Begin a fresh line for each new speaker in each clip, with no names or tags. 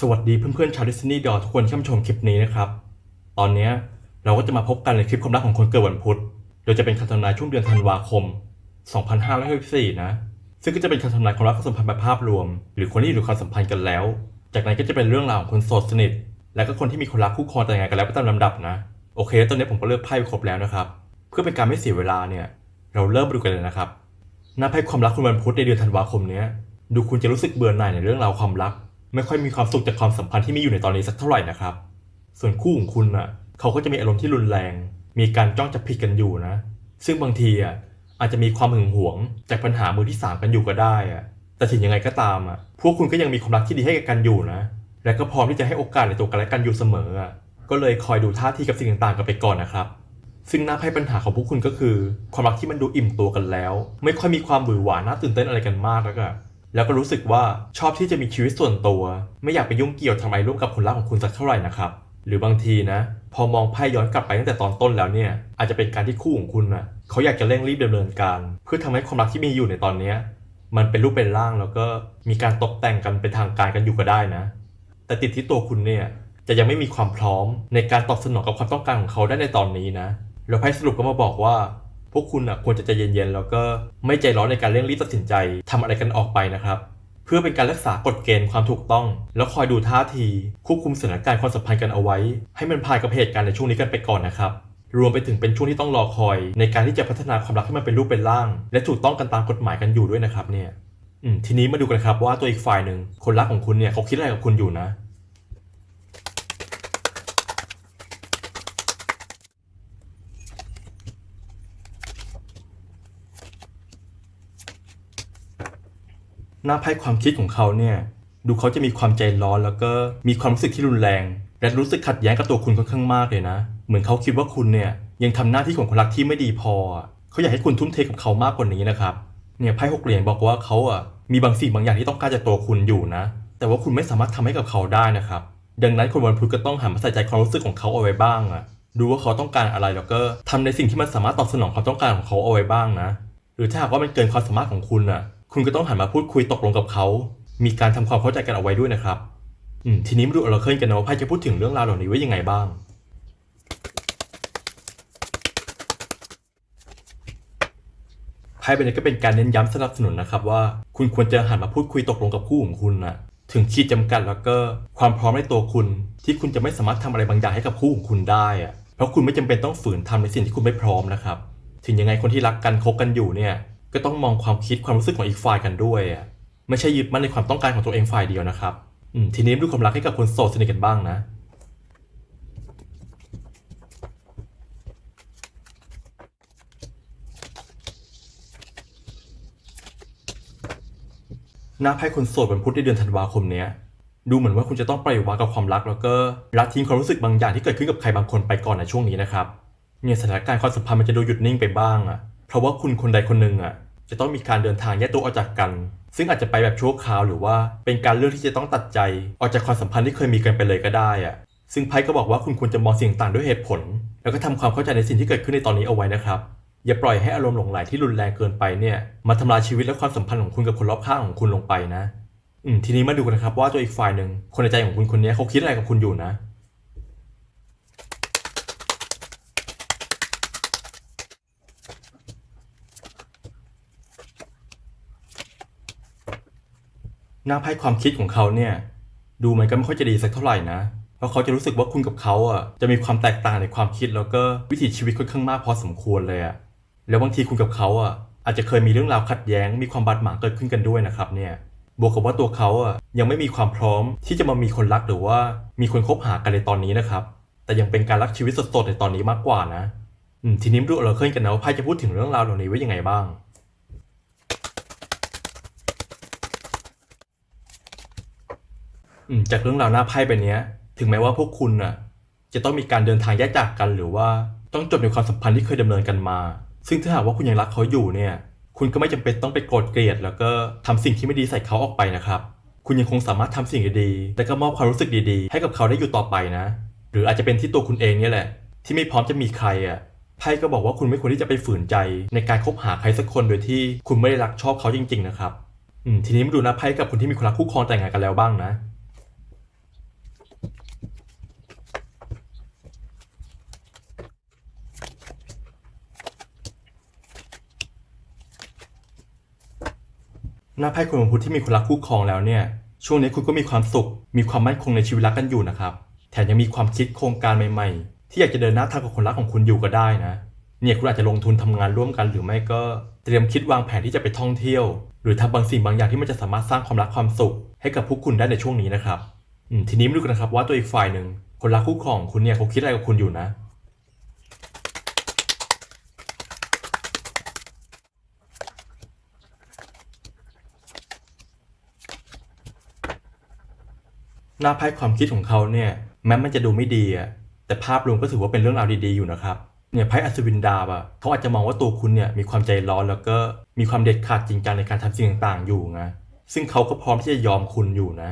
สวัสดีเพื่อนๆชาวดิสนีย์ดอทุกคนที่เข้ามชมคลิปนี้นะครับ ตอนนี้เราก็จะมาพบกันในคลิปความรักของคนเกิดวันพุธ โดยจะเป็นคำทำนายช่วงเดือนธันวาคม 2564 นะ ซึ่งก็จะเป็นคำทำนายความรักความสัมพันธ์แบบภาพรวม หรือคนที่อยู่ความสัมพันธ์กันแล้ว จากนั้นก็จะเป็นเรื่องราวของคนโสดสนิท และก็คนที่มีคนรักคู่ครองแต่งงานกันแล้วก็ตามลำดับนะ โอเค ตอนนี้ผมก็เลือกไพ่ไปครบแล้วนะครับ เพื่อเป็นการไม่เสียเวลาเนี่ย เราเริ่มดูกันเลยนะครับ หน้าไพ่ความรักคุณวันพุธในเดือนธันวาคมนี้ดูคุณจะรู้สึกเบื่อหน่ายในเรื่องราวความรัก ไม่ค่อยมีความสุขจากความสัมพันธ์ที่มีอยู่ในตอนนี้สักเท่าไหร่นะครับ ส่วนคู่ของคุณอะเขาก็จะมีอารมณ์ที่รุนแรง มีการจ้องจับผิดกันอยู่นะ ซึ่งบางทีอะอาจจะมีความหึงหวง จากปัญหามือที่สามกันอยู่ก็ได้อะแต่ถึงยังไงก็ตามอะพวกคุณก็ยังมีความรักที่ดีให้กันอยู่นะ และก็พร้อมที่จะให้โอกาสในตัวกันและกันอยู่เสมออะก็เลยคอยดูท่าทีกับสิ่งต่างๆกันไปก่อนนะครับ ซึ่งหน้าไพ่ปัญหาของพวกคุณก็คือ ความรักที่มันดูอิ่มตัวกันแล้ว ไม่ค่อยมีความหวือหวาน่าตื่นเต้นอะไรกันมากแล้วก็ แล้วก็รู้สึกว่าชอบที่จะมีชีวิตส่วนตัว ไม่อยากไปยุ่งเกี่ยวทำไรร่วมกับคนรักของคุณสักเท่าไหร่นะครับหรือบางทีนะ พอมองไพ่ย้อนกลับไปตั้งแต่ตอนต้นแล้วเนี่ย อาจจะเป็นการที่คู่ของคุณนะเขาอยากจะเร่งรีบดำเนินการ เพื่อทำให้ความรักที่มีอยู่ในตอนเนี้ยมันเป็นรูปเป็นร่างแล้วก็มีการตกแต่งกันเป็นทางการกันอยู่ก็ได้นะ แต่ติดที่ตัวคุณเนี่ยจะยังไม่มีความพร้อมในการตอบสนองกับความต้องการของเขาได้ในตอนนี้นะแล้วไพ่สรุปก็มาบอกว่า พวกคุณอะควรจะใจเย็นๆ แล้วก็ไม่ใจร้อนในการเร่งรีบตัดสินใจทำอะไรกันออกไปนะครับ เพื่อเป็นการรักษากฎเกณฑ์ความถูกต้อง แล้วคอยดูท่าที ควบคุมสถานการณ์ความสัมพันธ์กันเอาไว้ ให้มันผ่านกับเหตุการณ์ในช่วงนี้กันไปก่อนนะครับรวมไปถึงเป็นช่วงที่ต้องรอคอย ในการที่จะพัฒนาความรักให้มันเป็นรูปเป็นร่าง และถูกต้องกันตามกฎหมายกันอยู่ด้วยนะครับเนี่ยทีนี้มาดูกันครับว่าตัวอีกฝ่ายหนึ่งคนรักของคุณเนี่ยเขาคิดอะไรกับคุณอยู่นะ หน้าไพ่ความคิดของเขาเนี่ยดูเขาจะมีความใจร้อนแล้วก็มีความรู้สึกที่รุนแรง และรู้สึกขัดแย้งกับตัวคุณค่อนข้างมากเลยนะ เหมือนเขาคิดว่าคุณเนี่ยยังทำหน้าที่ของคนรักที่ไม่ดีพอ เขาอยากให้คุณทุ่มเทกับเขามากกว่านี้นะครับเนี่ยไพ่หกเหรียญบอกว่าเขาอะมีบางสิ่งบางอย่างที่ต้องการจากตัวคุณอยู่นะ แต่ว่าคุณไม่สามารถทำให้กับเขาได้นะครับ ดังนั้นคนวันพุธก็ต้องหันมาใส่ใจความรู้สึกของเขาเอาไว้บ้างอะดูว่าเขาต้องการอะไรแล้วก็ทำในสิ่งที่มันสามารถตอบสนองความต้องการของเขาเอาไว้บ้างนะ หรือถ้าหากว่ามันเกินความสามารถของคุณน่ะ คุณก็ต้องหันมาพูดคุยตกลงกับเขา มีการทำความเข้าใจกันเอาไว้ด้วยนะครับอืมทีนี้มาดูอราเคิลกันนะว่าไพ่จะพูดถึงเรื่องราวเหล่านี้ไว้ยังไงบ้าง ไพ่ใบนี้ก็เป็นการเน้นย้ำสนับสนุนนะครับว่า คุณควรจะหันมาพูดคุยตกลงกับคู่ของคุณนะถึงขีดจำกัดแล้วก็ความพร้อมในตัวคุณ ที่คุณจะไม่สามารถทำอะไรบางอย่างให้กับคู่ของคุณได้อะเพราะคุณไม่จำเป็นต้องฝืนทำในสิ่งที่คุณไม่พร้อมนะครับ ถึงยังไงคนที่รักกันคบกันอยู่เนี่ย ก็ต้องมองความคิดความรู้สึกของอีกฝ่ายกันด้วยอะไม่ใช่ยึดมั่นในความต้องการของตัวเองฝ่ายเดียวนะครับอืมทีนี้ดูความรักให้กับคนโสดสนิทกันบ้างนะหน้าไพ่คนโสดวันพุธในเดือนธันวาคมเนี้ยดูเหมือนว่าคุณจะต้องปล่อยวางกับความรักแล้วก็ละทิ้งความรู้สึกบางอย่างที่เกิดขึ้นกับใครบางคนไปก่อนในช่วงนี้นะครับเนี่ยสถานการณ์ความสัมพันธ์มันจะดูหยุดนิ่งไปบ้างอะ เพราะว่าคุณคนใดคนหนึ่งอะจะต้องมีการเดินทางแยกตัวออกจากกัน ซึ่งอาจจะไปแบบชั่วคราวหรือว่าเป็นการเลือกที่จะต้องตัดใจ ออกจากความสัมพันธ์ที่เคยมีกันไปเลยก็ได้อะซึ่งไพ่ก็บอกว่าคุณควรจะมองสิ่งต่างด้วยเหตุผล แล้วก็ทำความเข้าใจในสิ่งที่เกิดขึ้นในตอนนี้เอาไว้นะครับอย่าปล่อยให้อารมณ์หลงไหลที่รุนแรงเกินไปเนี่ยมาทำลายชีวิตและความสัมพันธ์ของคุณกับคนรอบข้างของคุณลงไปนะ อืมทีนี้มาดูกันนะครับว่าตัวอีกฝ่ายหนึ่งคนในใจของคุณคนนี้เขาคิดอะไรกับคุณอยู่นะ หน้าไพ่ความคิดของเขาเนี่ยดูมันก็ไม่ค่อยจะดีสักเท่าไหร่นะเพราะเขาจะรู้สึกว่าคุณกับเขาอะจะมีความแตกต่างในความคิดแล้วก็วิถีชีวิตค่อนข้างมากพอสมควรเลยอะแล้วบางทีคุณกับเขาอะอาจจะเคยมีเรื่องราวขัดแย้ง มีความบาดหมางเกิดขึ้นกันด้วยนะครับเนี่ยบวกกับว่าตัวเขาอะยังไม่มีความพร้อมที่จะมามีคนรักหรือว่ามีคนคบหากันในตอนนี้นะครับ แต่ยังเป็นการรักชีวิตสดๆในตอนนี้มากกว่านะทีนี้ดูเราเคยกันนะว่าไพ่จะพูดถึงเรื่องราวเหล่านี้ไว้ยังไงบ้าง อืม จากเรื่องราวหน้าไพ่ใบเนี้ย ถึงแม้ว่าพวกคุณน่ะ จะต้องมีการเดินทางแยกจากกันหรือว่าต้องจบในความสัมพันธ์ที่เคยดำเนินกันมา ซึ่งถ้าหากว่าคุณยังรักเขาอยู่เนี่ย คุณก็ไม่จำเป็นต้องไปโกรธเกลียด แล้วก็ทำสิ่งที่ไม่ดีใส่เขาออกไปนะครับ คุณยังคงสามารถทำสิ่งดีๆและก็มอบความรู้สึกดีๆ ให้กับเขาได้อยู่ต่อไปนะ หรืออาจจะเป็นที่ตัวคุณเองเนี่ยแหละ ที่ไม่พร้อมจะมีใครอะไพ่ก็บอกว่าคุณไม่ควรที่จะไปฝืนใจ ในการคบหาใครสักคนโดยที่คุณไม่ได้รักชอบเขาจริง ๆ นะครับอืมทีนี้มาดูนะไพ่กับคนที่มีคนรักคู่ครองแต่งงานกันแล้วบ้างนะ หน้าไพ่คนวันพุธที่มีคนรักคู่ครองแล้วเนี่ย ช่วงนี้คุณก็มีความสุข มีความมั่นคงในชีวิตรักกันอยู่นะครับ แถมยังมีความคิดโครงการใหม่ๆ ที่อยากจะเดินหน้าทางกับคนรักของคุณอยู่ก็ได้นะ เนี่ยคุณอาจจะลงทุนทำงานร่วมกันหรือไม่ก็เตรียมคิดวางแผนที่จะไปท่องเที่ยว หรือทำบางสิ่งบางอย่างที่มันจะสามารถสร้างความรักความสุข ให้กับพวกคุณได้ในช่วงนี้นะครับทีนี้มาดูกันนะครับว่าตัวอีกฝ่ายหนึ่งคนรักคู่ครองของคุณเนี่ยเขาคิดอะไรกับคุณอยู่นะ หน้าไพ่ความคิดของเขาเนี่ยแม้มันจะดูไม่ดีอะแต่ภาพรวมก็ถือว่าเป็นเรื่องราวดีๆอยู่นะครับเนี่ยไพ่อัศวินดาบอะเขาอาจจะมองว่าตัวคุณเนี่ยมีความใจร้อนแล้วก็มีความเด็ดขาดจริงจังในการทำสิ่งต่างๆอยู่นะซึ่งเขาก็พร้อมที่จะยอมคุณอยู่นะ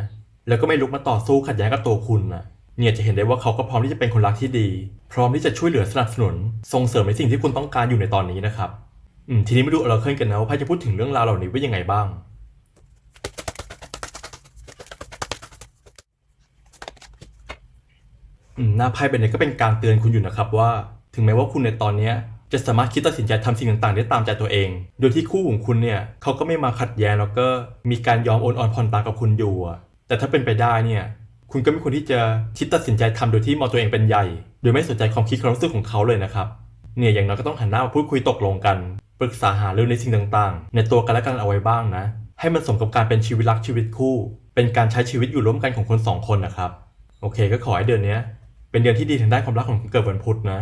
แล้วก็ไม่ลุกมาต่อสู้ขัดแย้งกับตัวคุณนะเนี่ยจะเห็นได้ว่าเขาก็พร้อมที่จะเป็นคนรักที่ดี พร้อมที่จะช่วยเหลือสนับสนุน ส่งเสริมในสิ่งที่คุณต้องการอยู่ในตอนนี้นะครับอืมทีนี้มาดูเราเคยกันนะว่าไพ่จะพูดถึงเรื่องราวเหล่านี้ว่ายังไงบ้าง อืม หน้าไพ่ใบนี้ก็เป็นการเตือนคุณอยู่นะครับว่า ถึงแม้ว่าคุณในตอนนี้จะสามารถคิดตัดสินใจทำสิ่งต่างๆ ได้ตามใจตัวเอง โดยที่คู่ของคุณเนี่ยเขาก็ไม่มาขัดแย้งแล้วก็มีการยอมโอนอ่อนผ่อนตากับคุณอยู่ แต่ถ้าเป็นไปได้เนี่ยคุณก็ไม่ควรที่จะคิดตัดสินใจทำโดยที่มองตัวเองเป็นใหญ่ โดยไม่สนใจความคิดความรู้สึกของเขาเลยนะครับ เนี่ยอย่างน้อยก็ต้องหันหน้ามาพูดคุยตกลงกัน ปรึกษาหารือในสิ่งต่างๆ ในตัวกันและกันเอาไว้บ้างนะ ให้มันสมกับการเป็นชีวิตรักชีวิตคู่ เป็นการใช้ชีวิตอยู่ร่วมกันของคนสองคนนะครับ โอเค ก็ขอให้เดือนนี้ เป็นเดือนที่ดีทางด้านความรักของคุณเกิดวันพุธนะ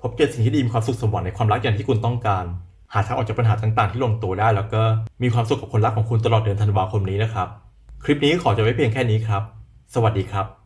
พบเจอสิ่งที่ดีมีความสุขสมหวังในความรักอย่างที่คุณต้องการ หาทางออกจากปัญหาต่างๆ ที่ลงตัวได้ แล้วก็มีความสุขกับคนรักของคุณตลอดเดือนธันวาคมนี้นะครับ คลิปนี้ขอจะไว้เพียงแค่นี้ครับ สวัสดีครับ